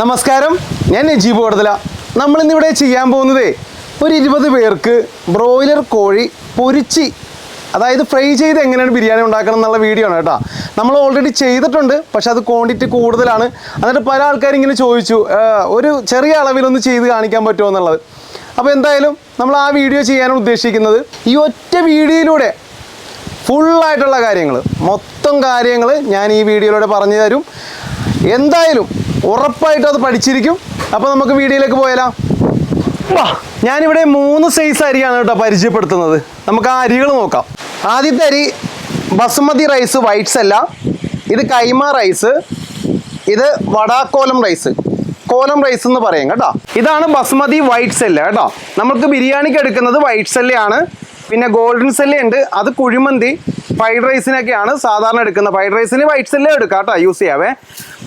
നമസ്കാരം. ഞാൻ നജീബ് കൊടുതല നമ്മളിന്നിവിടെ ചെയ്യാൻ പോകുന്നത് ഒരു ഇരുപത് പേർക്ക് ബ്രോയിലർ കോഴി പൊരിച്ച് അതായത് ഫ്രൈ ചെയ്ത് എങ്ങനെയാണ് ബിരിയാണി ഉണ്ടാക്കണം എന്നുള്ള വീഡിയോ ആണ് കേട്ടോ. നമ്മൾ ഓൾറെഡി ചെയ്തിട്ടുണ്ട് പക്ഷെ അത് ക്വാണ്ടിറ്റി കൂടുതലാണ്. എന്നിട്ട് പല ആൾക്കാരും ഇങ്ങനെ ചോദിച്ചു ഒരു ചെറിയ അളവിലൊന്ന് ചെയ്ത് കാണിക്കാൻ പറ്റുമോ എന്നുള്ളത്? അപ്പോൾ എന്തായാലും നമ്മൾ ആ വീഡിയോ ചെയ്യാനാണ് ഉദ്ദേശിക്കുന്നത് ഈ ഒറ്റ വീഡിയോയിലൂടെ ഫുള്ളായിട്ടുള്ള കാര്യങ്ങൾ മൊത്തം കാര്യങ്ങൾ ഞാൻ ഈ വീഡിയോയിലൂടെ പറഞ്ഞു തരും. എന്തായാലും ഉറപ്പായിട്ടും അത് പഠിച്ചിരിക്കും. അപ്പോൾ നമുക്ക് വീഡിയോയിലേക്ക് പോയാലോ? വാ ഞാനിവിടെ മൂന്ന് സൈസ് അരിയാണ് കേട്ടോ പരിചയപ്പെടുത്തുന്നത്. നമുക്ക് ആ അരികൾ നോക്കാം. ആദ്യത്തെ അരി ബസുമതി റൈസ് വൈറ്റ്സ് അല്ല. ഇത് കൈമ റൈസ് ഇത് വടാക്കോലം റൈസ് കോലം റൈസ് എന്ന് പറയും കേട്ടോ. ഇതാണ് ബസ്മതി വൈറ്റ് സെല്ല് കേട്ടോ. നമുക്ക് ബിരിയാണിക്ക് എടുക്കുന്നത് വൈറ്റ് സെല്ലയാണ് പിന്നെ ഗോൾഡൻ സെല്ല ഉണ്ട്. അത് കുഴിമന്തി ഫ്രൈഡ് റൈസിനൊക്കെയാണ് സാധാരണ എടുക്കുന്നത്. ഫ്രൈഡ് റൈസിന് വൈറ്റ് സെല്ലേ എടുക്കാം കേട്ടോ യൂസ് ചെയ്യാവേ.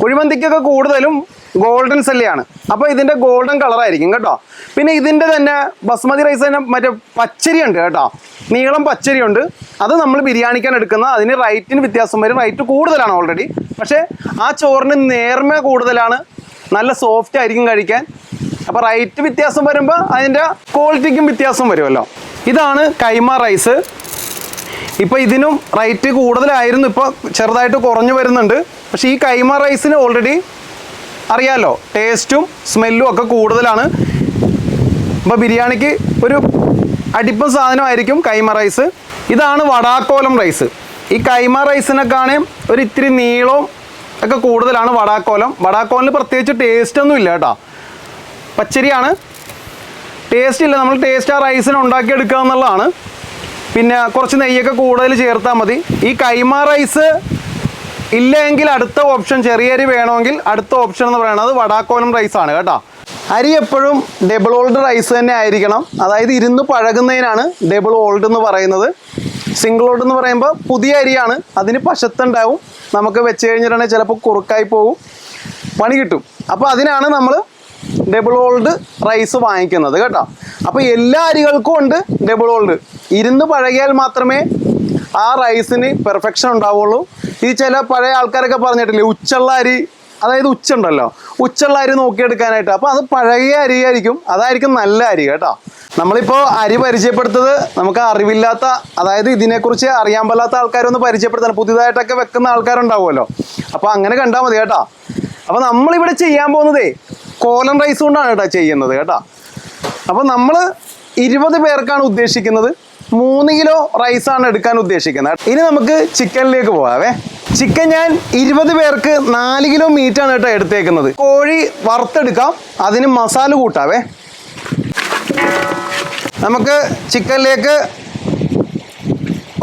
കുഴിമന്തിക്കൊക്കെ കൂടുതലും ഗോൾഡൻ സെല്ലയാണ് അപ്പോൾ ഇതിന്റെ ഗോൾഡൻ കളറായിരിക്കും കേട്ടോ. പിന്നെ ഇതിന്റെ തന്നെ ബസ്മതി റൈസ് തന്നെ മറ്റേ പച്ചരി ഉണ്ട് കേട്ടോ. നീളം പച്ചരി ഉണ്ട്. അത് നമ്മൾ ബിരിയാണിക്കാണ് എടുക്കുന്നത്. അതിന് റൈറ്റിന് വ്യത്യാസം വരും. റൈറ്റ് കൂടുതലാണ് ഓൾറെഡി പക്ഷേ ആ ചോറിന് നേർമ കൂടുതലാണ്. നല്ല സോഫ്റ്റ് ആയിരിക്കും കഴിക്കാൻ. അപ്പോൾ റൈറ്റ് വ്യത്യാസം വരുമ്പോൾ അതിന്റെ ക്വാളിറ്റിക്കും വ്യത്യാസം വരുമല്ലോ. ഇതാണ് കൈമ റൈസ് ഇപ്പോൾ ഇതിനും റേറ്റ് കൂടുതലായിരുന്നു ഇപ്പോൾ ചെറുതായിട്ട് കുറഞ്ഞു വരുന്നുണ്ട്. പക്ഷേ ഈ കൈമ റൈസിന് ഓൾറെഡി അറിയാലോ ടേസ്റ്റും സ്മെല്ലും ഒക്കെ കൂടുതലാണ്. അപ്പോൾ ബിരിയാണിക്ക് ഒരു അടിപ്പം സാധനമായിരിക്കും കൈമ റൈസ് ഇതാണ് വടാക്കോലം റൈസ് ഈ കൈമ റൈസിനൊക്കെയാണ് ഒരു ഇത്തിരി നീളവും ഒക്കെ കൂടുതലാണ് വടാക്കോലം. വടാക്കോലിന് പ്രത്യേകിച്ച് ടേസ്റ്റ് ഒന്നും ഇല്ല കേട്ടോ. പച്ചരിയാണ്. ടേസ്റ്റ് ഇല്ല. നമ്മൾ ടേസ്റ്റ് ആ റൈസിന് ഉണ്ടാക്കിയെടുക്കുക എന്നുള്ളതാണ്. പിന്നെ കുറച്ച് നെയ്യൊക്കെ കൂടുതൽ ചേർത്താൽ മതി. ഈ കൈമ റൈസ് ഇല്ലെങ്കിൽ അടുത്ത ഓപ്ഷൻ ചെറിയ അരി വേണമെങ്കിൽ അടുത്ത ഓപ്ഷൻ എന്ന് പറയുന്നത് വടാക്കോലം റൈസാണ് കേട്ടോ. അരി എപ്പോഴും ഡബിൾ ഓൾഡ് റൈസ് തന്നെ ആയിരിക്കണം. അതായത് ഇരുന്ന് പഴകുന്നതിനാണ് ഡബിൾ ഓൾഡ് എന്ന് പറയുന്നത്. ലോഡ് എന്ന് പറയുമ്പോൾ പുതിയ അരിയാണ് അതിന് പശത്തുണ്ടാവും. നമുക്ക് വെച്ച് കഴിഞ്ഞിട്ടുണ്ടെങ്കിൽ ചിലപ്പോൾ കുറുക്കായി പോകും പണി കിട്ടും. അപ്പോൾ അതിനാണ് നമ്മൾ ഡബിൾ ഓൾഡ് റൈസ് വാങ്ങിക്കുന്നത് കേട്ടോ. അപ്പോൾ എല്ലാ അരികൾക്കും ഉണ്ട് ഡബിൾ ഓൾഡ് ഇരുന്ന് പഴകിയാൽ മാത്രമേ ആ റൈസിന് പെർഫെക്ഷൻ ഉണ്ടാവുള്ളൂ. ഈ ചില പഴയ ആൾക്കാരൊക്കെ പറഞ്ഞിട്ടില്ലേ ഉച്ചള്ള അരി അതായത് ഉച്ച ഉണ്ടല്ലോ ഉച്ചുള്ള അരി നോക്കിയെടുക്കാനായിട്ട്. അപ്പോൾ അത് പഴകിയ അരിയായിരിക്കും അതായിരിക്കും നല്ല അരി കേട്ടോ. നമ്മളിപ്പോൾ അരി പരിചയപ്പെടുത്തത് നമുക്ക് അറിവില്ലാത്ത അതായത് ഇതിനെക്കുറിച്ച് അറിയാൻ പറ്റാത്ത ആൾക്കാരൊന്ന് പരിചയപ്പെടുത്താൻ പുതിയതായിട്ടൊക്കെ വെക്കുന്ന ആൾക്കാരുണ്ടാവുമല്ലോ. അപ്പോൾ അങ്ങനെ കണ്ടാൽ മതി കേട്ടോ. അപ്പോൾ നമ്മളിവിടെ ചെയ്യാൻ പോകുന്നതേ കോലൻ റൈസ് കൊണ്ടാണ് കേട്ടോ ചെയ്യുന്നത് കേട്ടോ. അപ്പോൾ നമ്മൾ ഇരുപത് പേർക്കാണ് ഉദ്ദേശിക്കുന്നത്. മൂന്ന് കിലോ റൈസാണ് എടുക്കാൻ ഉദ്ദേശിക്കുന്നത്. ഇനി നമുക്ക് ചിക്കനിലേക്ക് പോകാവേ. ചിക്കൻ ഞാൻ ഇരുപത് പേർക്ക് നാല് കിലോ മീറ്റാണ് കേട്ടോ എടുത്തേക്കുന്നത്. കോഴി വറുത്തെടുക്കാം. അതിന് മസാല കൂട്ടാവേ. നമുക്ക് ചിക്കനിലേക്ക്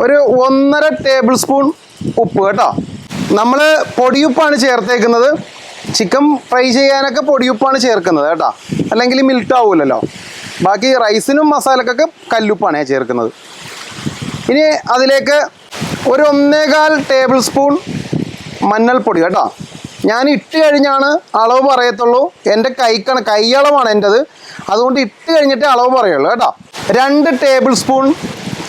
ഒരു ഒന്നര ടേബിൾ സ്പൂൺ ഉപ്പ് കേട്ടോ. നമ്മൾ പൊടിയുപ്പാണ് ചേർത്തേക്കുന്നത്. ചിക്കൻ ഫ്രൈ ചെയ്യാനൊക്കെ പൊടിയുപ്പാണ് ചേർക്കുന്നത് കേട്ടോ. അല്ലെങ്കിൽ മിൽട്ട് ആവില്ലല്ലോ ബാക്കി റൈസിനും മസാലക്കൊക്കെ കല്ലുപ്പാണ് ഞാൻ ചേർക്കുന്നത്. ഇനി അതിലേക്ക് ഒരു ഒന്നേകാൽ ടേബിൾ സ്പൂൺ മഞ്ഞൾപ്പൊടി കേട്ടോ. ഞാൻ ഇട്ട് കഴിഞ്ഞാണ് അളവ് പറയത്തുള്ളൂ. എന്റെ കൈക്കണ കൈയളവാണ് എന്റെത്. അതുകൊണ്ട് ഇട്ട് കഴിഞ്ഞിട്ട് അളവ് പറയുള്ളൂ കേട്ടോ. രണ്ട് ടേബിൾ സ്പൂൺ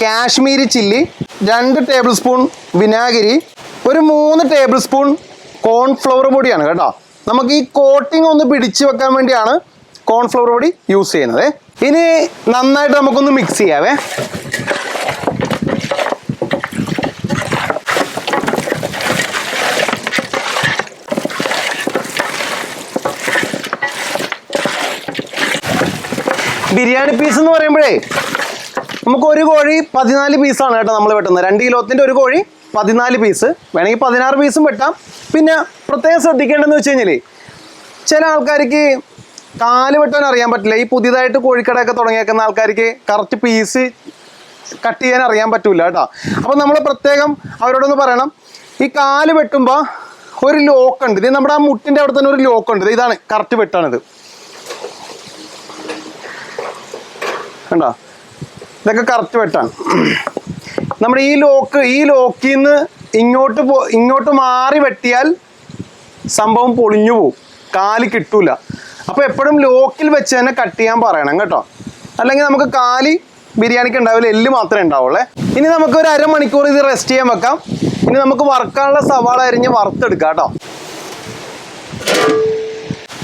കാശ്മീരി ചില്ലി രണ്ട് ടേബിൾ സ്പൂൺ വിനാഗിരി ഒരു മൂന്ന് ടേബിൾ സ്പൂൺ കോൺഫ്ലവർ പൊടിയാണ് കേട്ടോ. നമുക്ക് ഈ കോട്ടിംഗ് ഒന്ന് പിടിച്ചു വെക്കാൻ വേണ്ടിയാണ് കോൺഫ്ലവർ പൊടി യൂസ് ചെയ്യുന്നത്. ഇനി നന്നായിട്ട് നമുക്കൊന്ന് മിക്സ് ചെയ്യാവേ. ബിരിയാണി പീസ് എന്ന് പറയുമ്പോഴേ നമുക്ക് ഒരു കോഴി പതിനാല് പീസാണ് കേട്ടോ നമ്മൾ വെട്ടുന്നത്. രണ്ട് കിലോത്തിന്റെ ഒരു കോഴി പതിനാല് പീസ് വേണമെങ്കിൽ പതിനാറ് പീസും വെട്ടാം. പിന്നെ പ്രത്യേകം ശ്രദ്ധിക്കേണ്ടതെന്ന് വെച്ച് കഴിഞ്ഞാൽ ചില ആൾക്കാർക്ക് കാൽ വെട്ടാൻ അറിയാൻ പറ്റില്ല. ഈ പുതിയതായിട്ട് കോഴിക്കടയൊക്കെ തുടങ്ങിയേക്കുന്ന ആൾക്കാർക്ക് കറക്റ്റ് പീസ് കട്ട് ചെയ്യാൻ അറിയാൻ പറ്റില്ല കേട്ടോ. അപ്പം നമ്മൾ പ്രത്യേകം അവരോടൊന്ന് പറയണം. ഈ കാൽ വെട്ടുമ്പോൾ ഒരു ലോക്കുണ്ട് ഇത് നമ്മുടെ ആ മുട്ടിന്റെ അവിടെ തന്നെ ഒരു ലോക്കുണ്ട് ഇതാണ് കറക്റ്റ് വെട്ടാണിത്. കണ്ടോ? ഇതൊക്കെ കറക്റ്റ് വെട്ടാണ്. നമ്മുടെ ഈ ലോക്ക് ഈ ലോക്കിൽ നിന്ന് ഇങ്ങോട്ട് പോ ഇങ്ങോട്ട് മാറി വെട്ടിയാൽ സംഭവം പൊളിഞ്ഞു പോവും. കാൽ കിട്ടൂല. അപ്പോൾ എപ്പോഴും ലോക്കിൽ വെച്ച് തന്നെ കട്ട് ചെയ്യാൻ പറയണം കേട്ടോ. അല്ലെങ്കിൽ നമുക്ക് കാലി ബിരിയാണിക്ക് ഉണ്ടാവില്ല എല്ല് മാത്രമേ ഉണ്ടാവുള്ളേ. ഇനി നമുക്ക് ഒരു അരമണിക്കൂർ ഇത് റെസ്റ്റ് ചെയ്യാൻ വെക്കാം. ഇനി നമുക്ക് വറുക്കാനുള്ള സവാള അരിഞ്ഞ് വറുത്തെടുക്കാം കേട്ടോ.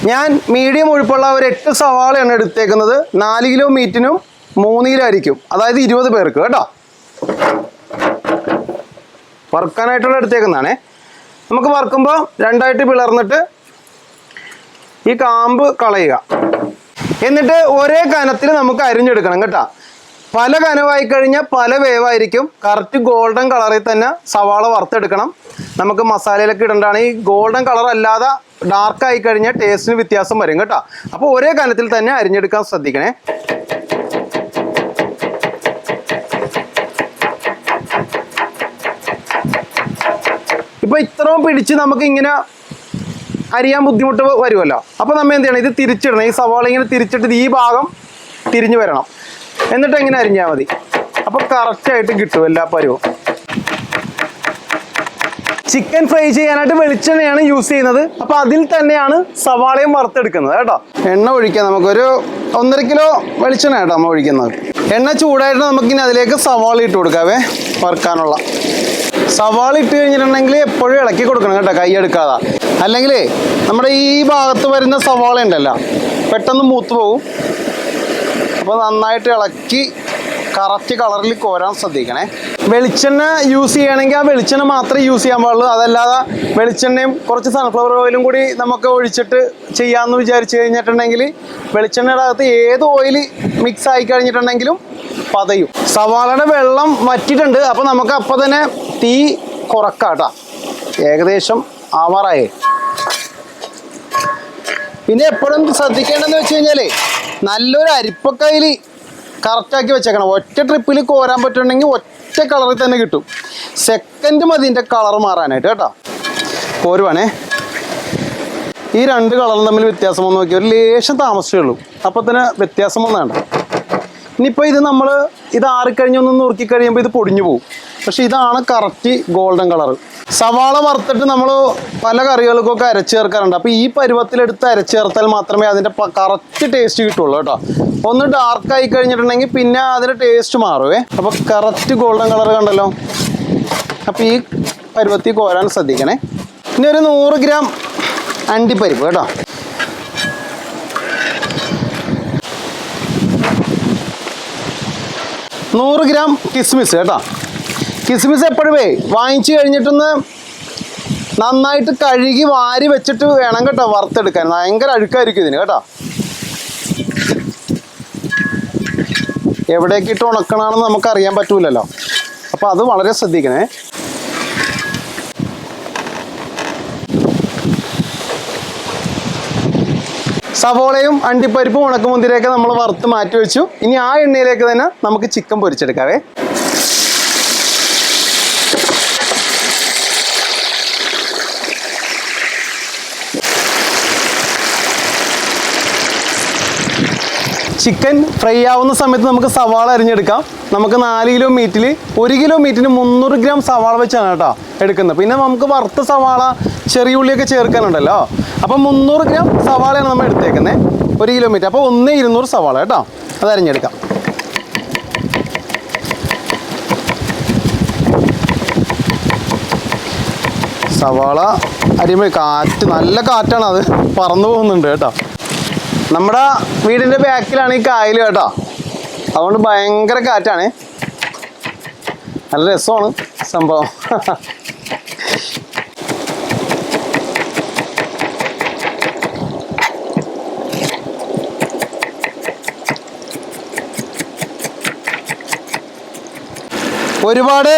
ഞാൻ മീഡിയം ഒഴുപ്പുള്ള ഒരു എട്ട് സവാളയാണ് എടുത്തേക്കുന്നത്. നാല് കിലോ മീറ്റിനും മൂന്ന് കിലോ ആയിരിക്കും അതായത് ഇരുപത് പേർക്ക് കേട്ടോ. വറുക്കാനായിട്ടുള്ള എടുത്തേക്കുന്നതാണേ. നമുക്ക് വറുക്കുമ്പോൾ രണ്ടായിട്ട് പിളർന്നിട്ട് ഈ കാമ്പ് കളയുക. എന്നിട്ട് ഒരേ കനത്തിൽ നമുക്ക് അരിഞ്ഞെടുക്കണം കേട്ടോ. പല കനവായി കഴിഞ്ഞാൽ പല വേവായിരിക്കും. കറക്റ്റ് ഗോൾഡൻ കളറിൽ തന്നെ സവാള വറുത്തെടുക്കണം. നമുക്ക് മസാലയിലൊക്കെ ഇടേണ്ടതാണ്. ഈ ഗോൾഡൻ കളർ അല്ലാതെ ഡാർക്ക് ആയി കഴിഞ്ഞാൽ ടേസ്റ്റിന് വ്യത്യാസം വരും കേട്ടോ. അപ്പോൾ ഒരേ കനത്തിൽ തന്നെ അരിഞ്ഞെടുക്കാൻ ശ്രദ്ധിക്കണേ. ഇപ്പൊ ഇത്രയും പിടിച്ച് നമുക്ക് ഇങ്ങനെ അരിയാൻ ബുദ്ധിമുട്ട് വരുമല്ലോ. അപ്പോൾ നമ്മൾ എന്ത് ചെയ്യണം? ഇത് തിരിച്ചിടണം. ഈ സവാള ഇങ്ങനെ തിരിച്ചിട്ട് ഈ ഭാഗം തിരിഞ്ഞു വരണം. എന്നിട്ട് എങ്ങനെ അരിഞ്ഞാൽ മതി. അപ്പോൾ കറക്റ്റായിട്ട് കിട്ടും എല്ലാ പരുവും. ചിക്കൻ ഫ്രൈ ചെയ്യാനായിട്ട് വെളിച്ചെണ്ണയാണ് യൂസ് ചെയ്യുന്നത്. അപ്പോൾ അതിൽ തന്നെയാണ് സവാളയും വറുത്തെടുക്കുന്നത് കേട്ടോ. എണ്ണ ഒഴിക്കാം. നമുക്കൊരു ഒന്നര കിലോ വെളിച്ചെണ്ണ കേട്ടോ നമ്മൾ ഒഴിക്കുന്നത്. എണ്ണ ചൂടായിട്ട് നമുക്കിനി അതിലേക്ക് സവാള ഇട്ട് കൊടുക്കാവേ. വറുക്കാനുള്ള. സവാള ഇട്ട് കഴിഞ്ഞിട്ടുണ്ടെങ്കിൽ എപ്പോഴും ഇളക്കി കൊടുക്കണം കേട്ടോ കൈ എടുക്കാതെ. അല്ലെങ്കിൽ നമ്മുടെ ഈ ഭാഗത്ത് വരുന്ന സവാള ഉണ്ടല്ലോ പെട്ടെന്ന് മൂത്ത് പോകും അപ്പോൾ നന്നായിട്ട് ഇളക്കി കറക്റ്റ് കളറിൽ കോരാൻ ശ്രദ്ധിക്കണേ. വെളിച്ചെണ്ണ യൂസ് ചെയ്യണമെങ്കിൽ ആ വെളിച്ചെണ്ണ മാത്രമേ യൂസ് ചെയ്യാൻ പാടുള്ളൂ. അതല്ലാതെ വെളിച്ചെണ്ണയും കുറച്ച് സൺഫ്ലവർ ഓയിലും കൂടി നമുക്ക് ഒഴിച്ചിട്ട് ചെയ്യാമെന്ന് വിചാരിച്ചു കഴിഞ്ഞിട്ടുണ്ടെങ്കിൽ വെളിച്ചെണ്ണയുടെ അകത്ത് ഏത് ഓയിൽ മിക്സ് ആയി കഴിഞ്ഞിട്ടുണ്ടെങ്കിലും പതയും. സവാളയുടെ വെള്ളം വറ്റിയിട്ടുണ്ട്. അപ്പോൾ നമുക്ക് അപ്പം തന്നെ തീ കുറക്കാട്ട. ഏകദേശം ആവാറായി. പിന്നെ എപ്പോഴും ശ്രദ്ധിക്കേണ്ടതെന്ന് വെച്ച് കഴിഞ്ഞാൽ നല്ലൊരു അരിപ്പക്കയിൽ കറക്റ്റാക്കി വെച്ചേക്കണം. ഒറ്റ ട്രിപ്പിൽ കോരാൻ പറ്റുന്നുണ്ടെങ്കിൽ ഒറ്റ കളറിൽ തന്നെ കിട്ടും. സെക്കൻഡ് മതി ഇതിന്റെ കളർ മാറാനായിട്ട് കേട്ടോ. കോരുവാണേ. ഈ രണ്ട് കളറും തമ്മിൽ വ്യത്യാസം വന്ന് നോക്കിയാൽ ഒരു ലേശം താമസിച്ചേ ഉള്ളൂ. അപ്പോൾ തന്നെ വ്യത്യാസം വന്നതാണ്. ഇനിയിപ്പോൾ ഇത് നമ്മൾ ഇത് ആറിക്കഴിഞ്ഞ് ഒന്ന് നുറുക്കി കഴിയുമ്പോൾ ഇത് പൊടിഞ്ഞു പോകും പക്ഷേ ഇതാണ് കറക്റ്റ് ഗോൾഡൻ കളർ സവാള വറുത്തിട്ട് നമ്മൾ പല കറികൾക്കൊക്കെ അരച്ച് ചേർക്കാറുണ്ട്. അപ്പോൾ ഈ പരുവത്തിലെടുത്ത് അരച്ച് ചേർത്താൽ മാത്രമേ അതിന്റെ കറക്റ്റ് ടേസ്റ്റ് കിട്ടുള്ളൂ കേട്ടോ. ഒന്ന് ഡാർക്ക് ആയി കഴിഞ്ഞിട്ടുണ്ടെങ്കിൽ പിന്നെ അതിന്റെ ടേസ്റ്റ് മാറുവേ. അപ്പോൾ കറക്റ്റ് ഗോൾഡൻ കളർ കണ്ടല്ലോ. അപ്പോൾ ഈ പരുവത്തിൽ കോരാൻ ശ്രദ്ധിക്കണേ. ഇനി ഒരു നൂറ് ഗ്രാം അണ്ടിപ്പരിപ്പ് കേട്ടോ. നൂറ് ഗ്രാം കിസ്മിസ് കേട്ടോ. കിസ്മിസ് എപ്പോഴുമേ വാങ്ങിച്ചു കഴിഞ്ഞിട്ടൊന്ന് നന്നായിട്ട് കഴുകി വാരി വെച്ചിട്ട് വേണം കേട്ടോ വറുത്തെടുക്കാൻ. ഭയങ്കര അഴുക്കായിരിക്കും ഇതിന് കേട്ടോ. എവിടേക്ക് ഇട്ട് ഉണക്കണമെന്ന് നമുക്ക് അറിയാൻ പറ്റൂലല്ലോ. അപ്പോൾ അത് വളരെ ശ്രദ്ധിക്കണേ. സവോളയും അണ്ടിപ്പരിപ്പും ഉണക്കമുന്തിരിയൊക്കെ നമ്മൾ വറുത്ത് മാറ്റി വെച്ചു ഇനി ആ എണ്ണയിലേക്ക് തന്നെ നമുക്ക് ചിക്കൻ പൊരിച്ചെടുക്കാവേ. ചിക്കൻ ഫ്രൈ ആവുന്ന സമയത്ത് നമുക്ക് സവാള അരിഞ്ഞെടുക്കാം. നമുക്ക് നാല് കിലോ മീറ്റിൽ ഒരു കിലോ മീറ്റിന് മുന്നൂറ് ഗ്രാം സവാള വെച്ചാണ് കേട്ടോ എടുക്കുന്നത്. പിന്നെ നമുക്ക് വറുത്ത സവാള ചെറിയ ഉള്ളിയൊക്കെ ചേർക്കാനുണ്ടല്ലോ. അപ്പം മുന്നൂറ് ഗ്രാം സവാളയാണ് നമ്മൾ എടുത്തേക്കുന്നത് ഒരു കിലോ മീറ്റ് അപ്പോൾ ഒന്ന് ഇരുന്നൂറ് സവാള കേട്ടോ. അത് അരിഞ്ഞെടുക്കാം. സവാള അരിയുമ്പോൾ കാറ്റ് നല്ല കാറ്റാണ് അത് പറന്നു പോകുന്നുണ്ട് കേട്ടോ. നമ്മുടെ വീടിന്റെ ബാക്കിലാണ് ഈ കായൽ കേട്ടോ. അതുകൊണ്ട് ഭയങ്കര കാറ്റാണ്. നല്ല രസമാണ് സംഭവം. ഒരുപാട്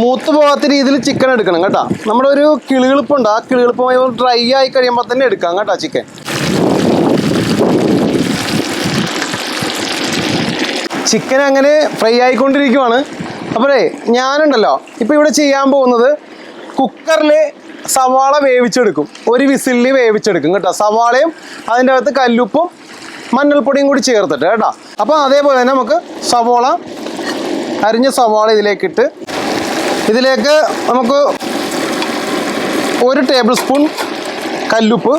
മൂത്ത് പോകാത്ത രീതിയിൽ ചിക്കൻ എടുക്കണം കേട്ടോ. നമ്മുടെ ഒരു കിളികളിപ്പുണ്ട്. ആ കിളികളിപ്പ് ഡ്രൈ ആയി കഴിയുമ്പോൾ തന്നെ എടുക്കാം കേട്ടോ ചിക്കൻ ചിക്കൻ അങ്ങനെ ഫ്രൈ ആയിക്കൊണ്ടിരിക്കുവാണ്. അപ്പോഴേ ഞാനുണ്ടല്ലോ ഇപ്പോൾ ഇവിടെ ചെയ്യാൻ പോകുന്നത് കുക്കറിൽ സവാള വേവിച്ചെടുക്കും. ഒരു വിസിലിൽ വേവിച്ചെടുക്കും കേട്ടോ. സവാളയും അതിന്റെ അകത്ത് കല്ലുപ്പും മഞ്ഞൾപ്പൊടിയും കൂടി ചേർത്തിട്ട് കേട്ടോ. അപ്പോൾ അതേപോലെ തന്നെ നമുക്ക് സവാള അരിഞ്ഞ സവാള ഇതിലേക്കിട്ട് ഇതിലേക്ക് നമുക്ക് ഒരു ടേബിൾ സ്പൂൺ കല്ലുപ്പ്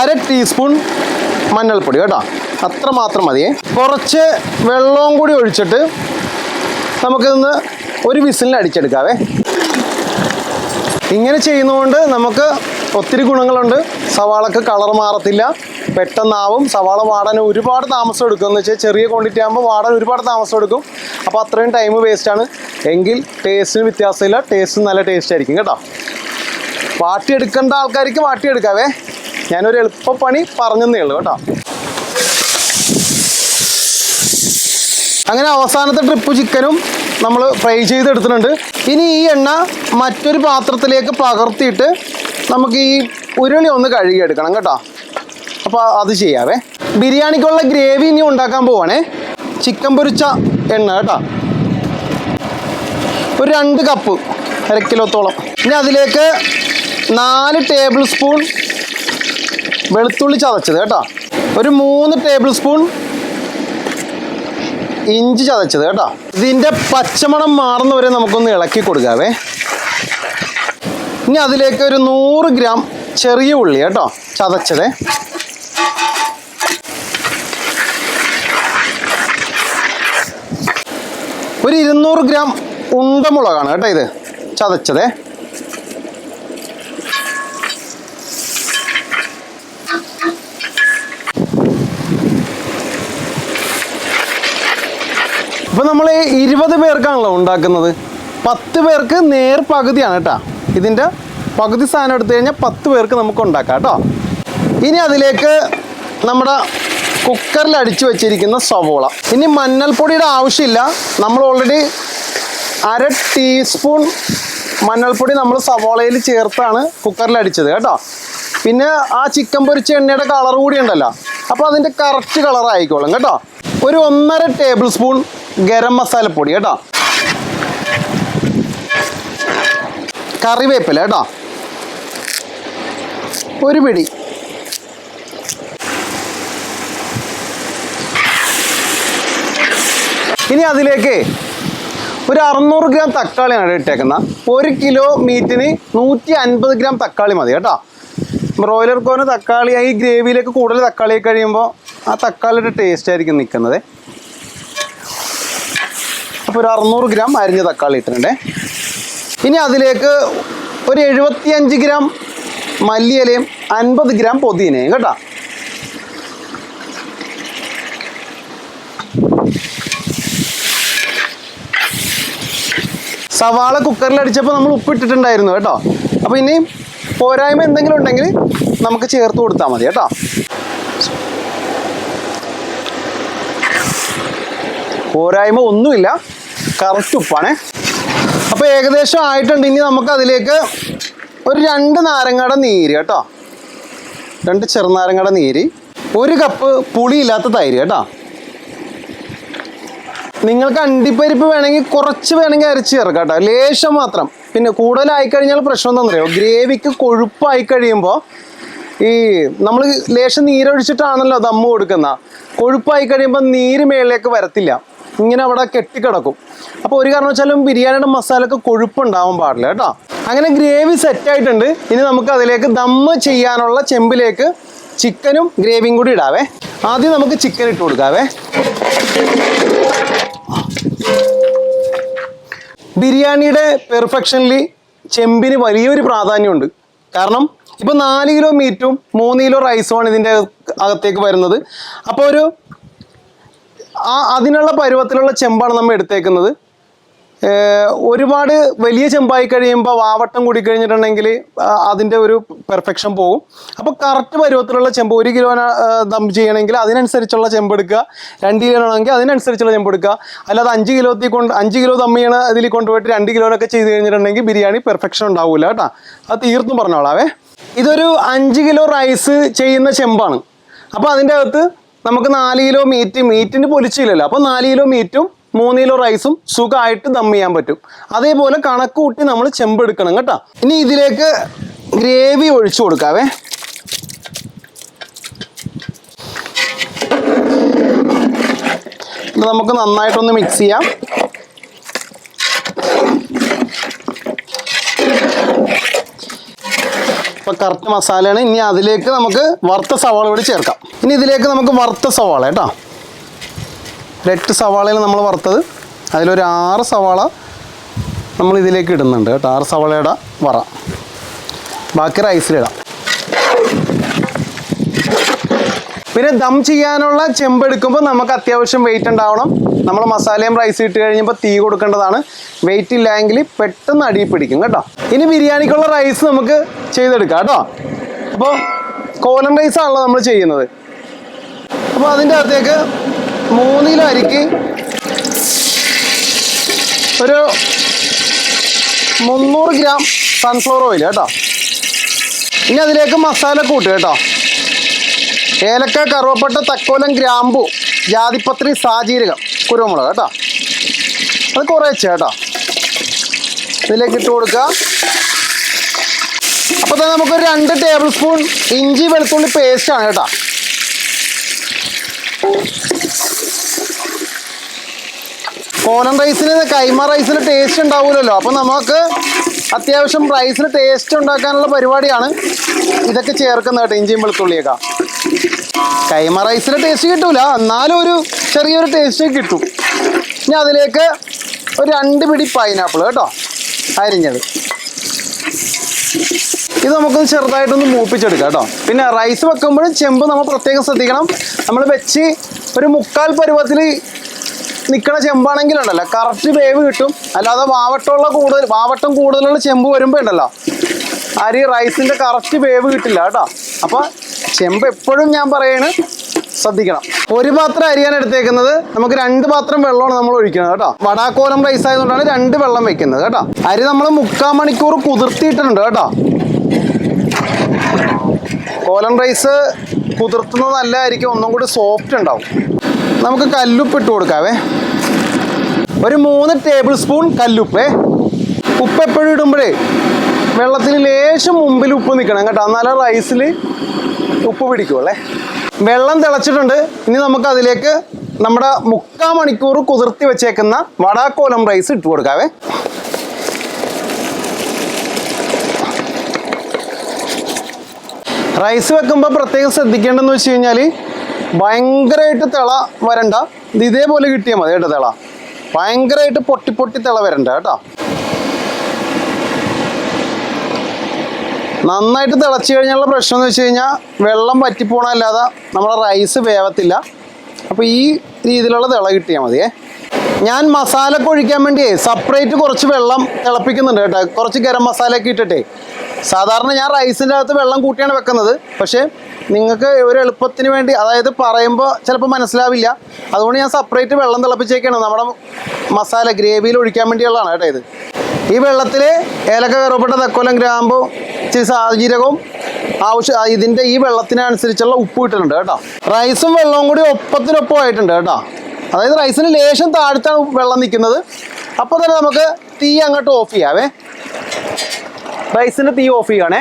അര ടീസ്പൂൺ മഞ്ഞൾപ്പൊടി കേട്ടോ. അത്ര മാത്രം മതിയേ കുറച്ച് വെള്ളവും കൂടി ഒഴിച്ചിട്ട് നമുക്കിന്ന് ഒരു വിസിലിന് അടിച്ചെടുക്കാവേ. ഇങ്ങനെ ചെയ്യുന്നതുകൊണ്ട് നമുക്ക് ഒത്തിരി ഗുണങ്ങളുണ്ട്. സവാളക്ക് കളർ മാറത്തില്ല. പെട്ടെന്നാവും. സവാള വാടാൻ ഒരുപാട് താമസം എടുക്കും. എന്ന് വെച്ചാൽ ചെറിയ ക്വാണ്ടിറ്റി ആകുമ്പോൾ വാടാൻ ഒരുപാട് താമസം എടുക്കും. അപ്പോൾ അത്രയും ടൈം വേസ്റ്റാണ് എങ്കിൽ ടേസ്റ്റിന് വ്യത്യാസമില്ല. ടേസ്റ്റ് നല്ല ടേസ്റ്റ് ആയിരിക്കും കേട്ടോ. വാട്ടിയെടുക്കേണ്ട ആൾക്കാർക്ക് വാട്ടിയെടുക്കാവേ. ഞാനൊരു എളുപ്പപ്പണി പറഞ്ഞതേ ഉള്ളൂ കേട്ടോ. അങ്ങനെ അവസാനത്തെ ട്രിപ്പ് ചിക്കനും നമ്മൾ ഫ്രൈ ചെയ്തെടുത്തിട്ടുണ്ട്. ഇനി ഈ എണ്ണ മറ്റൊരു പാത്രത്തിലേക്ക് പകർത്തിയിട്ട് നമുക്ക് ഈ ഉരുളി ഒന്ന് കഴുകിയെടുക്കണം കേട്ടോ. അപ്പോൾ അത് ചെയ്യാവേ. ബിരിയാണിക്കുള്ള ഗ്രേവി ഇനി ഉണ്ടാക്കാൻ പോവാണേ. ചിക്കൻ പൊരിച്ച എണ്ണ കേട്ടോ. ഒരു രണ്ട് കപ്പ് അര കിലോത്തോളം. ഇനി അതിലേക്ക് നാല് ടേബിൾ സ്പൂൺ വെളുത്തുള്ളി ചതച്ചത് കേട്ടോ. ഒരു മൂന്ന് ടേബിൾ സ്പൂൺ ഇഞ്ചി ചതച്ചത് കേട്ടോ. ഇതിന്റെ പച്ചമണം മാറുന്നവരെ നമുക്കൊന്ന് ഇളക്കി കൊടുക്കാവേ. ഇനി അതിലേക്ക് ഒരു നൂറ് ഗ്രാം ചെറിയ ഉള്ളി കേട്ടോ ചതച്ചത്. ഒരു ഇരുന്നൂറ് ഗ്രാം ഉണ്ടമുളകാണ് കേട്ടോ ഇത് ചതച്ചതേ. ഇപ്പൊ നമ്മൾ ഇരുപത് പേർക്കാണല്ലോ ഉണ്ടാക്കുന്നത്. പത്ത് പേർക്ക് നേർ പകുതിയാണ് കേട്ടോ. ഇതിന്റെ പകുതി സാധനം എടുത്തു കഴിഞ്ഞാൽ പത്ത് പേർക്ക് നമുക്ക് ഉണ്ടാക്കാം കേട്ടോ. ഇനി അതിലേക്ക് നമ്മുടെ കുക്കറിൽ അടിച്ചു വെച്ചിരിക്കുന്ന സവോള. ഇനി മഞ്ഞൾപ്പൊടിയുടെ ആവശ്യമില്ല. നമ്മൾ ഓൾറെഡി അര ടീസ്പൂൺ മഞ്ഞൾപ്പൊടി നമ്മൾ സവോളയിൽ ചേർത്താണ് കുക്കറിൽ അടിച്ചത് കേട്ടോ. പിന്നെ ആ ചിക്കൻ പൊരിച്ച എണ്ണയുടെ കളർ കൂടി ഉണ്ടല്ലോ. അപ്പോൾ അതിന്റെ കറക്റ്റ് കളർ ആയിക്കോളും കേട്ടോ. ഒരു ഒന്നര ടേബിൾ സ്പൂൺ ഗരം മസാലപ്പൊടി കേട്ടോ. കറിവേപ്പില കേട്ടോ. ഒരു പിടി. ഇനി അതിലേക്ക് ഒരു അറുന്നൂറ് ഗ്രാം തക്കാളിയാണ് ഇട്ടേക്കുന്നത്. ഒരു കിലോ മീറ്റിന് നൂറ്റി അൻപത് ഗ്രാം തക്കാളി മതി കേട്ടോ. ബ്രോയിലർ കോന് തക്കാളി ഈ ഗ്രേവിയിലേക്ക് കൂടുതൽ തക്കാളി കഴിയുമ്പോൾ ആ തക്കാളിയുടെ ടേസ്റ്റ് ആയിരിക്കും നിൽക്കുന്നത്. അപ്പോൾ ഒരു അറുന്നൂറ് ഗ്രാം അരിഞ്ഞ തക്കാളി ഇട്ടിട്ടുണ്ട്. ഇനി അതിലേക്ക് ഒരു എഴുപത്തിയഞ്ച് ഗ്രാം മല്ലിയിലയും അൻപത് ഗ്രാം പൊതിനയും കേട്ടോ. സവാള കുക്കറിൽ അടിച്ചപ്പോൾ നമ്മൾ ഉപ്പിട്ടിട്ടുണ്ടായിരുന്നു കേട്ടോ. അപ്പോൾ ഇനി പോരായ്മ എന്തെങ്കിലും ഉണ്ടെങ്കിൽ നമുക്ക് ചേർത്ത് കൊടുത്താൽ മതി കേട്ടോ. പോരായ്മ ഒന്നുമില്ല. കറക്റ്റ് ഉപ്പാണേ. അപ്പോൾ ഏകദേശം ആയിട്ടുണ്ട്. ഇനി നമുക്ക് അതിലേക്ക് ഒരു രണ്ട് നാരങ്ങയുടെ നീര് കേട്ടോ. രണ്ട് ചെറുനാരങ്ങയുടെ നീര് ഒരു കപ്പ് പുളിയില്ലാത്ത തൈര് കേട്ടോ. നിങ്ങൾക്ക് അണ്ടിപ്പരിപ്പ് വേണമെങ്കിൽ കുറച്ച് വേണമെങ്കിൽ അരച്ച് ചേർക്കാം കേട്ടോ. ലേശം മാത്രം. പിന്നെ കൂടുതലായി കഴിഞ്ഞാൽ പ്രശ്നം എന്താണെന്നറിയോ ഗ്രേവിക്ക് കൊഴുപ്പായി കഴിയുമ്പോൾ ഈ നമ്മൾ ലേശം നീരൊഴിച്ചിട്ടാണല്ലോ ദമ്മ് കൊടുക്കുന്ന. കൊഴുപ്പായി കഴിയുമ്പോൾ നീര് മേളിലേക്ക് വരത്തില്ല. ഇങ്ങനെ അവിടെ കെട്ടിക്കിടക്കും. അപ്പോൾ ഒരു കാരണവശാലും ബിരിയാണിയുടെ മസാലക്ക് കൊഴുപ്പുണ്ടാവാൻ പാടില്ല കേട്ടോ. അങ്ങനെ ഗ്രേവി സെറ്റ് ആയിട്ടുണ്ട്. ഇനി നമുക്ക് അതിലേക്ക് ദമ്മ് ചെയ്യാനുള്ള ചെമ്പിലേക്ക് ചിക്കനും ഗ്രേവിയും കൂടി ഇടാവേ. ആദ്യം നമുക്ക് ചിക്കൻ ഇട്ട് കൊടുക്കാവേ. ബിരിയാണിയുടെ പെർഫെക്ഷനിൽ ചെമ്പിന് വലിയൊരു പ്രാധാന്യമുണ്ട്. കാരണം ഇപ്പോൾ നാല് കിലോ മീറ്റും മൂന്ന് കിലോ റൈസുമാണ് ഇതിന്റെ അകത്തേക്ക് വരുന്നത്. അപ്പോൾ ഒരു ആ അതിനുള്ള പരുവത്തിലുള്ള ചെമ്പാണ് നമ്മൾ എടുത്തേക്കുന്നത്. ഒരുപാട് വലിയ ചെമ്പായി കഴിയുമ്പോൾ വാവട്ടം കൂടി കഴിഞ്ഞിട്ടുണ്ടെങ്കിൽ അതിന്റെ ഒരു പെർഫെക്ഷൻ പോകും അപ്പോൾ കറക്റ്റ് പരുവത്തിലുള്ള ചെമ്പ് ഒരു കിലോ ദം ചെയ്യണമെങ്കിൽ അതിനനുസരിച്ചുള്ള ചെമ്പ് എടുക്കുക. രണ്ട് കിലോ ആണെങ്കിൽ അതിനനുസരിച്ചുള്ള ചെമ്പ് എടുക്കുക. അല്ലാതെ അഞ്ച് കിലോത്തിൽ കൊണ്ട് അഞ്ച് കിലോ ദം ചെയ്യണ ഇതിൽ കൊണ്ടുപോയിട്ട് രണ്ട് കിലോനൊക്കെ ചെയ്ത് കഴിഞ്ഞിട്ടുണ്ടെങ്കിൽ ബിരിയാണി പെർഫെക്ഷൻ ഉണ്ടാവില്ല കേട്ടോ. അത് തീർത്തും പറഞ്ഞോളാവേ. ഇതൊരു അഞ്ച് കിലോ റൈസ് ചെയ്യുന്ന ചെമ്പാണ്. അപ്പോൾ അതിന്റെ അകത്ത് നമുക്ക് നാല് കിലോ മീറ്റ് മീറ്റിന് പൊലിച്ചില്ലല്ലോ. അപ്പോൾ നാല് കിലോ മീറ്റും മൂന്ന് കിലോ റൈസും സുഖമായിട്ട് ദം ചെയ്യാൻ പറ്റും. അതേപോലെ കണക്ക് കൂട്ടി നമ്മൾ ചെമ്പെടുക്കണം കേട്ടോ. ഇനി ഇതിലേക്ക് ഗ്രേവി ഒഴിച്ചു കൊടുക്കാവേ. നമുക്ക് നന്നായിട്ടൊന്ന് മിക്സ് ചെയ്യാം. ഇപ്പൊ കറക്റ്റ് മസാലയാണ്. ഇനി അതിലേക്ക് നമുക്ക് വറുത്ത സവാള കൂടി ചേർക്കാം. ഇനി ഇതിലേക്ക് നമുക്ക് വറുത്ത സവാള കേട്ടോ. എട്ട് സവാളയിൽ നമ്മൾ വറുത്തത്. അതിലൊരു ആറ് സവാള നമ്മൾ ഇതിലേക്ക് ഇടുന്നുണ്ട് കേട്ടോ. ആറ് സവാളയുടെ വറ. ബാക്കി റൈസിലിടാം പിന്നെ ദം ചെയ്യാനുള്ള ചെമ്പെടുക്കുമ്പോൾ നമുക്ക് അത്യാവശ്യം വെയിറ്റ് ഉണ്ടാവണം. നമ്മൾ മസാലയും റൈസ് ഇട്ട് കഴിഞ്ഞപ്പോൾ തീ കൊടുക്കേണ്ടതാണ്. വെയിറ്റ് ഇല്ലായെങ്കിൽ പെട്ടെന്ന് അടിയിൽ പിടിക്കും കേട്ടോ. ഇനി ബിരിയാണിക്കുള്ള റൈസ് നമുക്ക് ചെയ്തെടുക്കാം കേട്ടോ. അപ്പോൾ കോലൻ റൈസ് ആണല്ലോ നമ്മൾ ചെയ്യുന്നത്. അപ്പോൾ അതിന്റെ അകത്തേക്ക് മൂന്ന് അരിക്ക് ഒരു മുന്നൂറ് ഗ്രാം സൺഫ്ലവർ ഓയിൽ കേട്ടോ. ഇനി അതിലേക്ക് മസാല കൂട്ടുക കേട്ടോ. ഏലക്ക കറുവപ്പട്ട തക്കോലം ഗ്രാമ്പു ജാതിപത്രി സാജീരകം കുരുമുളക് കേട്ടോ. അത് കുറേച്ച് കേട്ടോ. ഇതിലേക്ക് ഇട്ട് കൊടുക്കുക. അപ്പോൾ തന്നെ നമുക്കൊരു രണ്ട് ടേബിൾ സ്പൂൺ ഇഞ്ചി വെളുത്തുള്ളി പേസ്റ്റ് ആണ് കേട്ടോ. കോലൻ റൈസിന് കൈമ റൈസിന് ടേസ്റ്റ് ഉണ്ടാവില്ലല്ലോ അപ്പം നമുക്ക് അത്യാവശ്യം റൈസിന് ടേസ്റ്റ് ഉണ്ടാക്കാനുള്ള പരിപാടിയാണ് ഇതൊക്കെ ചേർക്കുന്നത് കേട്ടോ ഇഞ്ചിയും വെളുത്തുള്ളിയൊക്കെ. കൈമ റൈസിന് ടേസ്റ്റ് കിട്ടൂല. എന്നാലും ഒരു ചെറിയൊരു ടേസ്റ്റ് കിട്ടും. ഇനി അതിലേക്ക് ഒരു രണ്ട് പിടി പൈനാപ്പിൾ കേട്ടോ. അരിഞ്ഞത്. ഇത് നമുക്കൊന്ന് ചെറുതായിട്ടൊന്ന് മൂപ്പിച്ചെടുക്കാം കേട്ടോ. പിന്നെ റൈസ് വെക്കുമ്പോഴും ചെമ്പ് നമ്മൾ പ്രത്യേകം ശ്രദ്ധിക്കണം. നമ്മൾ വെച്ച് ഒരു മുക്കാൽ പരുവത്തിൽ നിൽക്കണ ചെമ്പാണെങ്കിൽ ഉണ്ടല്ലോ കറക്റ്റ് വേവ് കിട്ടും. അല്ലാതെ വാവട്ടമുള്ള കൂടുതൽ വാവട്ടം കൂടുതലുള്ള ചെമ്പ് വരുമ്പോൾ ഉണ്ടല്ലോ അരി റൈസിന്റെ കറക്റ്റ് വേവ് കിട്ടില്ല കേട്ടോ. അപ്പോൾ ചെമ്പ് എപ്പോഴും ഞാൻ പറയാണ് ശ്രദ്ധിക്കണം. ഒരു പാത്രം അരിയാണ് എടുത്തേക്കുന്നത് നമുക്ക് രണ്ട് പാത്രം വെള്ളമാണ് നമ്മൾ ഒഴിക്കുന്നത് കേട്ടോ. വടാക്കോലം റൈസ് ആയതുകൊണ്ടാണ് രണ്ട് വെള്ളം വെക്കുന്നത് കേട്ടോ. അരി നമ്മൾ മുക്കാൽ മണിക്കൂർ കുതിർത്തിയിട്ടുണ്ട് കേട്ടോ. കോലം റൈസ് കുതിർത്തുന്നത് നല്ലതായിരിക്കും. ഒന്നും കൂടി സോഫ്റ്റ് ഉണ്ടാവും. നമുക്ക് കല്ലുപ്പ് ഇട്ട് കൊടുക്കാവേ. ഒരു മൂന്ന് ടേബിൾ സ്പൂൺ കല്ലുപ്പേ ഉപ്പ് എപ്പോഴും ഇടുമ്പോഴേ വെള്ളത്തിന് ലേശം മുമ്പിൽ ഉപ്പ് നിൽക്കണം കേട്ടോ. എന്നാലേ റൈസിൽ ഉപ്പ് പിടിക്കുമല്ലേ വെള്ളം തിളച്ചിട്ടുണ്ട്. ഇനി നമുക്ക് അതിലേക്ക് നമ്മുടെ മുക്കാ മണിക്കൂർ കുതിർത്തി വെച്ചേക്കുന്ന വടാക്കോലം റൈസ് ഇട്ട് കൊടുക്കാവേ. റൈസ് വെക്കുമ്പോൾ പ്രത്യേകം ശ്രദ്ധിക്കേണ്ടതെന്ന് വെച്ച് കഴിഞ്ഞാൽ ഭയങ്കരമായിട്ട് തിള വരണ്ട. ഇത് ഇതേപോലെ കിട്ടിയാൽ മതി കേട്ടോ തിള. ഭയങ്കരമായിട്ട് പൊട്ടി പൊട്ടി തിള വരണ്ട കേട്ടോ. നന്നായിട്ട് തിളച്ച് കഴിഞ്ഞുള്ള പ്രശ്നം എന്ന് വെച്ച് കഴിഞ്ഞാൽ വെള്ളം പറ്റിപ്പോണല്ലാതെ നമ്മുടെ റൈസ് വേവത്തില്ല. അപ്പോൾ ഈ രീതിയിലുള്ള തിള കിട്ടിയാൽ മതിയേ. ഞാൻ മസാല ഒഴിക്കാൻ വേണ്ടി സെപ്പറേറ്റ് കുറച്ച് വെള്ളം തിളപ്പിക്കുന്നുണ്ട് കേട്ടോ. കുറച്ച് ഗരം മസാലയൊക്കെ ഇട്ടിട്ടേ. സാധാരണ ഞാൻ റൈസിന്റെ അകത്ത് വെള്ളം കൂട്ടിയാണ് വെക്കുന്നത്. പക്ഷേ നിങ്ങൾക്ക് ഒരു എളുപ്പത്തിന് വേണ്ടി അതായത് പറയുമ്പോൾ ചിലപ്പോൾ മനസ്സിലാവില്ല. അതുകൊണ്ട് ഞാൻ സെപ്പറേറ്റ് വെള്ളം തിളപ്പിച്ചേക്കാണ്. നമ്മുടെ മസാല ഗ്രേവിയിൽ ഒഴിക്കാൻ വേണ്ടിയുള്ളതാണ് കേട്ടോ ഇത്. ഈ വെള്ളത്തിൽ ഏലക്ക കറുവപ്പെട്ട തക്കോലം ഗ്രാമ്പു ഇച്ചിരി സാഹചര്യവും ആവശ്യം ഇതിന്റെ ഈ വെള്ളത്തിനനുസരിച്ചുള്ള ഉപ്പ് ഇട്ടിട്ടുണ്ട് കേട്ടോ. റൈസും വെള്ളവും കൂടി ഒപ്പത്തിനൊപ്പം ആയിട്ടുണ്ട് കേട്ടോ. അതായത് റൈസിന് ലേശം താഴ്ത്താണ് വെള്ളം നിൽക്കുന്നത്. അപ്പോൾ തന്നെ നമുക്ക് തീ അങ്ങോട്ട് ഓഫ് ചെയ്യാവേ. റൈസിന്റെ തീ ഓഫ് ചെയ്യുകയാണേ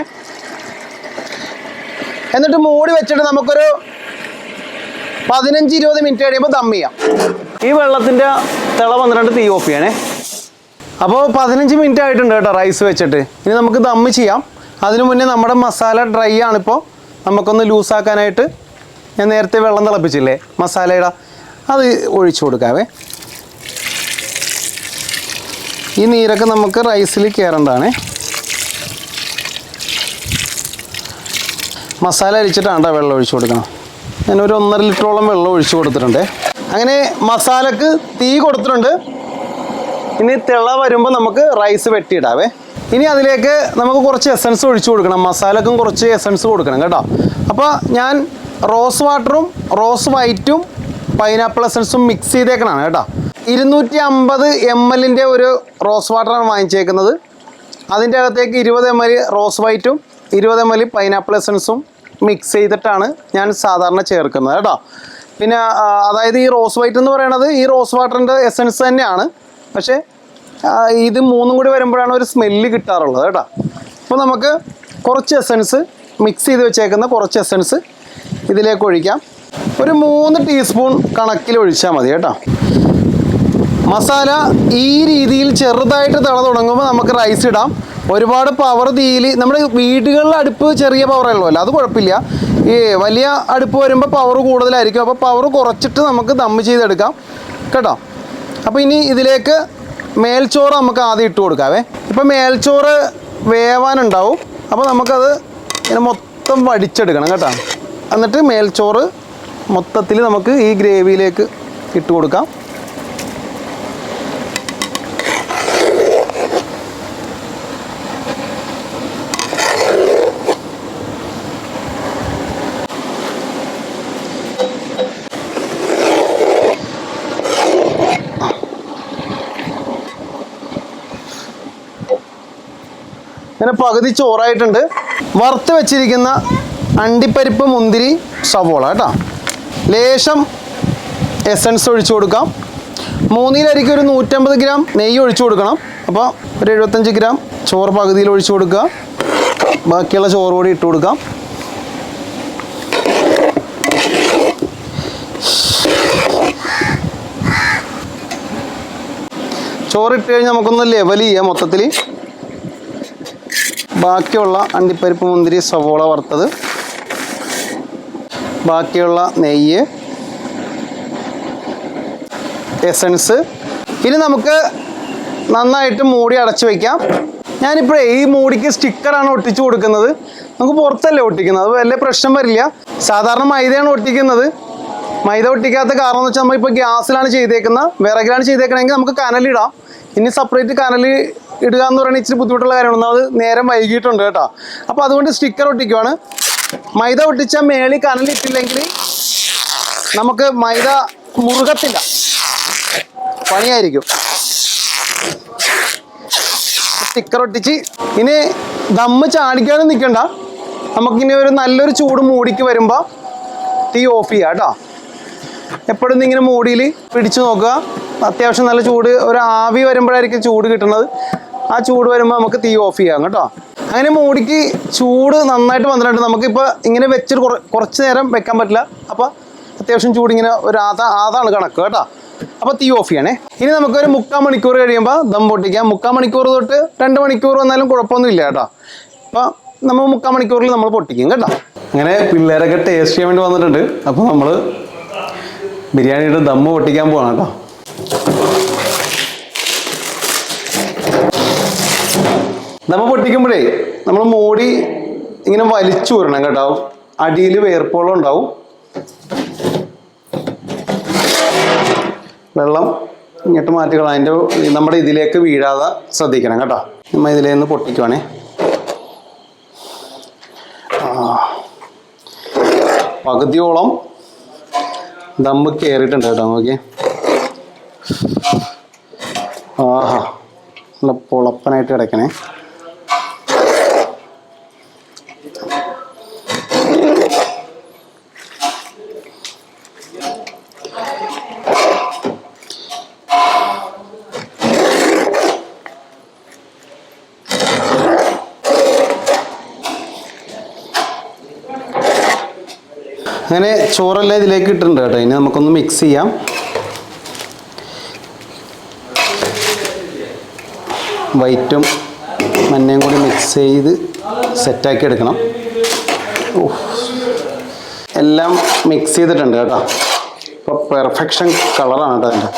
എന്നിട്ട് മൂടി വെച്ചിട്ട് നമുക്കൊരു പതിനഞ്ച് ഇരുപത് മിനിറ്റ് കഴിയുമ്പോൾ ദം ചെയ്യാം. ഈ വെള്ളത്തിന്റെ തിള വന്നിട്ടുണ്ട് തീ ഓഫ് ചെയ്യണേ. അപ്പോൾ പതിനഞ്ച് മിനിറ്റ് ആയിട്ടുണ്ട് കേട്ടോ റൈസ് വെച്ചിട്ട്. ഇനി നമുക്ക് ദമ്മ് ചെയ്യാം. അതിനു മുന്നേ നമ്മുടെ മസാല ഡ്രൈ ആണിപ്പോൾ നമുക്കൊന്ന് ലൂസാക്കാനായിട്ട് ഞാൻ നേരത്തെ വെള്ളം തിളപ്പിച്ചില്ലേ? മസാലയുടെ അത് ഒഴിച്ചു കൊടുക്കാവേ. ഈ നീരൊക്കെ നമുക്ക് റൈസിൽ കയറേണ്ടതാണേ മസാല അരിച്ചിട്ടാണ് വെള്ളം ഒഴിച്ചു കൊടുക്കണം. ഞാനൊരു ഒന്നര ലിറ്ററോളം വെള്ളം ഒഴിച്ചു കൊടുത്തിട്ടുണ്ട്. അങ്ങനെ മസാലക്ക് തീ കൊടുത്തിട്ടുണ്ട്. ഇനി തിള വരുമ്പോൾ നമുക്ക് റൈസ് വെട്ടിയിടാവേ. ഇനി അതിലേക്ക് നമുക്ക് കുറച്ച് എസൻസ് ഒഴിച്ചു കൊടുക്കണം. മസാലക്കും കുറച്ച് എസൻസ് കൊടുക്കണം കേട്ടോ. അപ്പോൾ ഞാൻ റോസ് വാട്ടറും റോസ് വൈറ്റും പൈനാപ്പിൾ എസൻസും മിക്സ് ചെയ്തേക്കണാണ് കേട്ടോ. ഇരുന്നൂറ്റി അമ്പത് എം എല്ലിന്റെ ഒരു റോസ് വാട്ടറാണ് വാങ്ങിച്ചേക്കുന്നത്. അതിന്റെ അകത്തേക്ക് ഇരുപത് എം എൽ റോസ് വൈറ്റും ഇരുപത് എം എൽ പൈനാപ്പിൾ എസൻസും മിക്സ് ചെയ്തിട്ടാണ് ഞാൻ സാധാരണ ചേർക്കുന്നത് കേട്ടോ. പിന്നെ അതായത് ഈ റോസ് വൈറ്റ് എന്ന് പറയുന്നത് ഈ റോസ് വാട്ടറിന്റെ എസൻസ് തന്നെയാണ്. പക്ഷേ ഇത് മൂന്നും കൂടി വരുമ്പോഴാണ് ഒരു സ്മെല്ല് കിട്ടാറുള്ളത് കേട്ടോ. അപ്പോൾ നമുക്ക് കുറച്ച് എസൻസ് മിക്സ് ചെയ്ത് വെച്ചേക്കുന്ന കുറച്ച് എസൻസ് ഇതിലേക്ക് ഒഴിക്കാം. ഒരു മൂന്ന് ടീസ്പൂൺ കണക്കിൽ ഒഴിച്ചാൽ മതി കേട്ടോ. മസാല ഈ രീതിയിൽ ചെറുതായിട്ട് തിള തുടങ്ങുമ്പോൾ നമുക്ക് റൈസ് ഇടാം. ഒരുപാട് പവർ തീയിൽ നമ്മുടെ വീടുകളിലെ അടുപ്പ് ചെറിയ പവറല്ലോ ഉള്ളൂ അത് കുഴപ്പമില്ല. ഈ വലിയ അടുപ്പ് വരുമ്പോൾ പവർ കൂടുതലായിരിക്കും. അപ്പോൾ പവർ കുറച്ചിട്ട് നമുക്ക് ദമ്മ് ചെയ്തെടുക്കാം. കേട്ടോ. അപ്പോൾ ഇനി ഇതിലേക്ക് മേൽച്ചോറ് നമുക്ക് ആദ്യം ഇട്ട് കൊടുക്കാവേ. ഇപ്പം മേൽച്ചോറ് വേവാനുണ്ടാവും. അപ്പോൾ നമുക്കത് ഇങ്ങനെ മൊത്തം വടിച്ചെടുക്കണം കേട്ടോ. എന്നിട്ട് മേൽച്ചോറ് മൊത്തത്തിൽ നമുക്ക് ഈ ഗ്രേവിയിലേക്ക് ഇട്ട് കൊടുക്കാം. ഇങ്ങനെ പകുതി ചോറായിട്ടുണ്ട്. വറുത്ത് വെച്ചിരിക്കുന്ന അണ്ടിപ്പരിപ്പ് മുന്തിരി സവോള കേട്ടോ. ലേശം എസൻസ് ഒഴിച്ചു കൊടുക്കാം. മൂന്നിലരിക്ക് ഒരു നൂറ്റമ്പത് ഗ്രാം നെയ്യ് ഒഴിച്ചു കൊടുക്കണം. അപ്പോൾ ഒരു എഴുപത്തഞ്ച് ഗ്രാം ചോറ് പകുതിയിൽ ഒഴിച്ചു കൊടുക്കുക. ബാക്കിയുള്ള ചോറ് കൂടി ഇട്ട് കൊടുക്കാം. ചോറിട്ട് കഴിഞ്ഞ് നമുക്കൊന്ന് ലെവൽ ചെയ്യാം മൊത്തത്തിൽ ബാക്കിയുള്ള അണ്ടിപ്പരിപ്പ് മുന്തിരി സവോള വറുത്തത്. ബാക്കിയുള്ള നെയ്യ്. എസൻസ്. ഇനി നമുക്ക് നന്നായിട്ട് മൂടി അടച്ചു വയ്ക്കാം ഞാനിപ്പോഴേ ഈ മൂടിക്ക് സ്റ്റിക്കറാണ് ഒട്ടിച്ചു കൊടുക്കുന്നത്. നമുക്ക് പുറത്തല്ലേ ഒട്ടിക്കുന്നത്. അത് വലിയ പ്രശ്നം വരില്ല. സാധാരണ മൈദയാണ് ഒട്ടിക്കുന്നത്. മൈദ ഒട്ടിക്കാത്ത കാരണം എന്ന് വെച്ചാൽ നമ്മളിപ്പോൾ ഗ്യാസിലാണ് ചെയ്തേക്കുന്നത്. വിറകിലാണ് ചെയ്തേക്കണമെങ്കിൽ നമുക്ക് കനലിടാം. ഇനി സെപ്പറേറ്റ് കനൽ ഇടുക എന്ന് പറയുന്നത് ഇച്ചിരി ബുദ്ധിമുട്ടുള്ള കാര്യമാണ്. അത് നേരം വൈകിട്ടുണ്ട് കേട്ടോ. അപ്പോൾ അതുകൊണ്ട് സ്റ്റിക്കർ ഒട്ടിക്കുവാണ്. മൈദ ഒട്ടിച്ച മേളി കനലിട്ടില്ലെങ്കിൽ നമുക്ക് മൈദ മുറുകത്തില്ല. പണിയായിരിക്കും. സ്റ്റിക്കർ ഒട്ടിച്ച് ഇനി ദമ്മ് ചാടിക്കാനും നിൽക്കണ്ട. നമുക്കിനി ഒരു നല്ലൊരു ചൂട് മൂടിക്ക് വരുമ്പോൾ തീ ഓഫ് ചെയ്യാം കേട്ടോ. എപ്പോഴും ഇങ്ങനെ മൂടിയിൽ പിടിച്ചു നോക്കുക. അത്യാവശ്യം നല്ല ചൂട് ഒരു ആവി വരുമ്പോഴായിരിക്കും ചൂട് കിട്ടുന്നത്. ആ ചൂട് വരുമ്പോൾ നമുക്ക് തീ ഓഫ് ചെയ്യാം കേട്ടോ. അങ്ങനെ മൂടിക്ക് ചൂട് നന്നായിട്ട് വന്നിട്ടുണ്ട്. നമുക്കിപ്പോൾ ഇങ്ങനെ വെച്ചിട്ട് കുറ- കുറച്ച് നേരം വെക്കാൻ പറ്റില്ല. അപ്പോൾ അത്യാവശ്യം ചൂട് ഇങ്ങനെ ഒരു ആധ ആതാണ് കണക്ക് കേട്ടോ. അപ്പോൾ തീ ഓഫ് ചെയ്യണേ. ഇനി നമുക്കൊരു മുക്കാൽ മണിക്കൂർ കഴിയുമ്പോൾ ദം പൊട്ടിക്കാം. മുക്കാൽ മണിക്കൂർ തൊട്ട് രണ്ട് മണിക്കൂർ വന്നാലും കുഴപ്പമൊന്നുമില്ല കേട്ടോ. അപ്പോൾ നമ്മൾ മുക്കാൽ മണിക്കൂറിൽ നമ്മൾ പൊട്ടിക്കും കേട്ടോ. അങ്ങനെ പിള്ളേരൊക്കെ ടേസ്റ്റ് ചെയ്യാൻ വേണ്ടി വന്നിട്ടുണ്ട്. അപ്പോൾ നമ്മൾ ബിരിയാണിയുടെ ദമ്മ് പൊട്ടിക്കാൻ പോകണം കേട്ടോ. ദമ്മ് പൊട്ടിക്കുമ്പോഴേ നമ്മൾ മോടി ഇങ്ങനെ വലിച്ചു വരണം കേട്ടോ. അടിയിൽ വേർപ്പോളം ഉണ്ടാവും. വെള്ളം ഇങ്ങോട്ട് മാറ്റിക്കളാം അതിന്റെ നമ്മുടെ ഇതിലേക്ക് വീഴാതെ ശ്രദ്ധിക്കണം കേട്ടോ. നമ്മൾ ഇതിലേ നിന്ന് പൊട്ടിക്കുവാണേ. പകുതിയോളം ദമ്മ് കയറിയിട്ടുണ്ട് കേട്ടോ നോക്കി ആഹാ. നല്ല പൊളപ്പനായിട്ട് കിടക്കണേ അങ്ങനെ ചോറെല്ലാം ഇതിലേക്ക് ഇട്ടിട്ടുണ്ട് കേട്ടോ. ഇനി നമുക്കൊന്ന് മിക്സ് ചെയ്യാം. വൈറ്റും മഞ്ഞയും കൂടി മിക്സ് ചെയ്ത് സെറ്റാക്കി എടുക്കണം. എല്ലാം മിക്സ് ചെയ്തിട്ടുണ്ട് കേട്ടോ. ഇപ്പോൾ പെർഫെക്ഷൻ കളറാണ് കേട്ടോ അതിന്റെ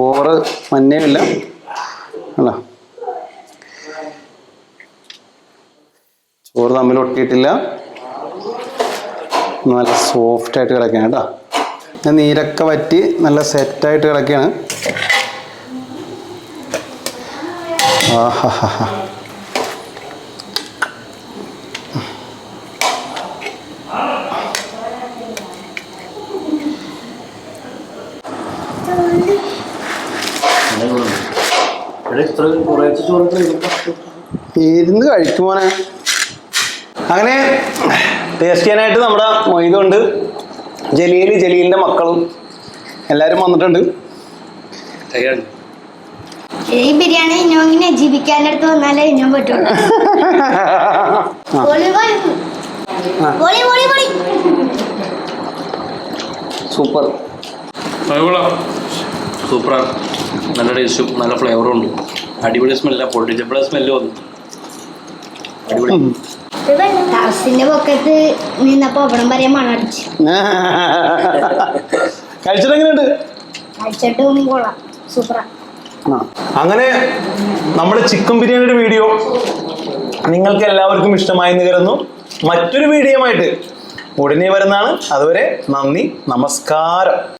ഓറ് മഞ്ഞയുമില്ല അല്ല. ചോറ് തമ്മിൽ ഒട്ടിയിട്ടില്ല. നല്ല സോഫ്റ്റ് ആയിട്ട് കിടക്കുകയാണ് കേട്ടോ ഞാൻ നീരൊക്കെ വറ്റി നല്ല സെറ്റായിട്ട് കിടക്കുകയാണ്. ഇരുന്ന് കഴിച്ചു ഇരുന്ന് കഴിക്കുമോനെ അങ്ങനെ ടേസ്റ്റ് ചെയ്യാനായിട്ട് നമ്മുടെ മൊയ്തുണ്ട്. ജലീൽ ജലീലിന്റെ മക്കളും എല്ലാവരും വന്നിട്ടുണ്ട്. ഈ ബിരിയാണി ഇങ്ങനെ ജീവിക്കാന്റെ അടുത്ത് വന്നാലേ ഞാൻ പറ്റുള്ളൂ. സൂപ്പർ. സൂപ്പറാണ് നല്ല ടേസ്റ്റും നല്ല ഫ്ലേവറും ഉണ്ട്. അടിപൊളി സ്മെല്ല. പൊട്ടിച്ചപ്പോഴാണ് സ്മെല്ല് വന്നു. അടിപൊളി. ടറസിന്റെ പൊക്കത്ത് നിന്നപ്പോ അവിടം വരെ മണടിച്ചു കഴിച്ചിട്ട് എങ്ങനെയുണ്ട് കഴിച്ചിട്ടും കൊള്ളാം സൂപ്പറാ. അങ്ങനെ നമ്മുടെ ചിക്കൻ ബിരിയാണിയുടെ വീഡിയോ നിങ്ങൾക്ക് എല്ലാവർക്കും ഇഷ്ടമായി എന്ന് കരുതുന്നു. മറ്റൊരു ആയിട്ട് ഉടനെ വരുന്നതാണ്. അതുവരെ നന്ദി നമസ്കാരം.